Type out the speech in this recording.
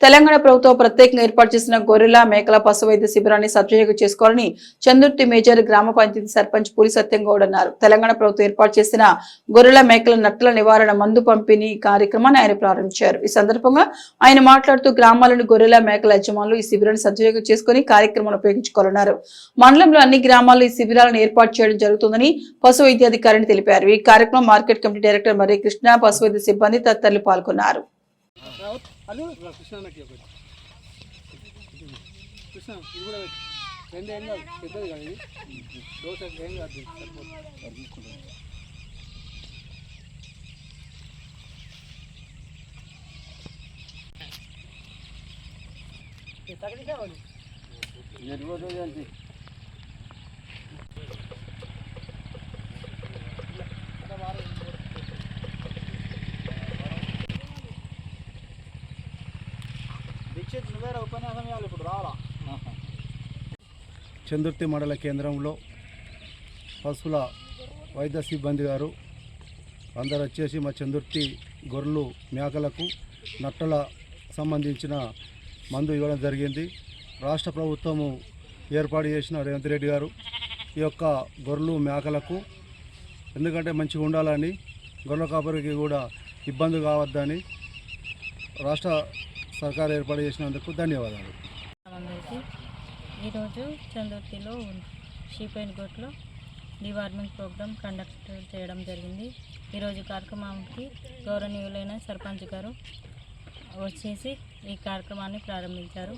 తెలంగాణ ప్రభుత్వం ప్రత్యేకంగా ఏర్పాటు చేసిన గొర్రెల మేకల పశు వైద్య శిబిరాన్ని సద్వినియోగం చేసుకోవాలని చందుర్తి మేజర్ గ్రామ పంచాయతీ సర్పంచ్ పూరి సత్యంగౌడ్ అన్నారు. తెలంగాణ ప్రభుత్వం ఏర్పాటు చేసిన గొర్రెల మేకల నట్టల నివారణ మందు పంపిణీ కార్యక్రమాన్ని ఆయన ప్రారంభించారు. ఈ సందర్భంగా ఆయన మాట్లాడుతూ గ్రామాలను గొర్రెల మేకల యజమానులు ఈ శిబిరాన్ని సద్వినియోగం చేసుకుని కార్యక్రమాన్ని ఉపయోగించుకోవాలన్నారు. మండలంలో అన్ని గ్రామాల్లో ఈ శిబిరాలను ఏర్పాటు చేయడం జరుగుతుందని పశు వైద్యాధికారిని తెలిపారు. ఈ కార్యక్రమం మార్కెట్ కమిటీ డైరెక్టర్ మరి కృష్ణ పశు వైద్య సిబ్బంది తదితరులు పాల్గొన్నారు. కృష్ణ నాకు ఒకటి కృష్ణ ఇది కూడా పెట్టు రెండు ఏం కాదు పెద్దది కాదు ఇది దోశ ఏం కాదు ఇది సరిపోతుంది దీక్షిత్ ఉపన్యాసం ఇవ్వాలి ఇప్పుడు రావాలా? చందుర్తి మండల కేంద్రంలో పశువుల వైద్య సిబ్బంది గారు అందరు వచ్చేసి మా చందుర్తి గొర్రెలు మేకలకు నట్టల సంబంధించిన మందు ఇవ్వడం జరిగింది. రాష్ట్ర ప్రభుత్వము ఏర్పాటు చేసిన రేవంత్ రెడ్డి గారు ఈ యొక్క గొర్రెలు మేకలకు ఎందుకంటే మంచిగా ఉండాలని గొర్రెల కాపరికి కూడా ఇబ్బంది కావద్దని రాష్ట్ర సర్కారు ఏర్పాటు చేసినందుకు ధన్యవాదాలు. అందరికీ ఈరోజు చందుర్తిలో షీపెయిన్ అండ్ గోట్లో డివార్మింగ్ ప్రోగ్రామ్ కండక్ట్ చేయడం జరిగింది. ఈరోజు కార్యక్రమానికి గౌరవనీయులైన సర్పంచ్ గారు వచ్చేసి ఈ కార్యక్రమాన్ని ప్రారంభించారు.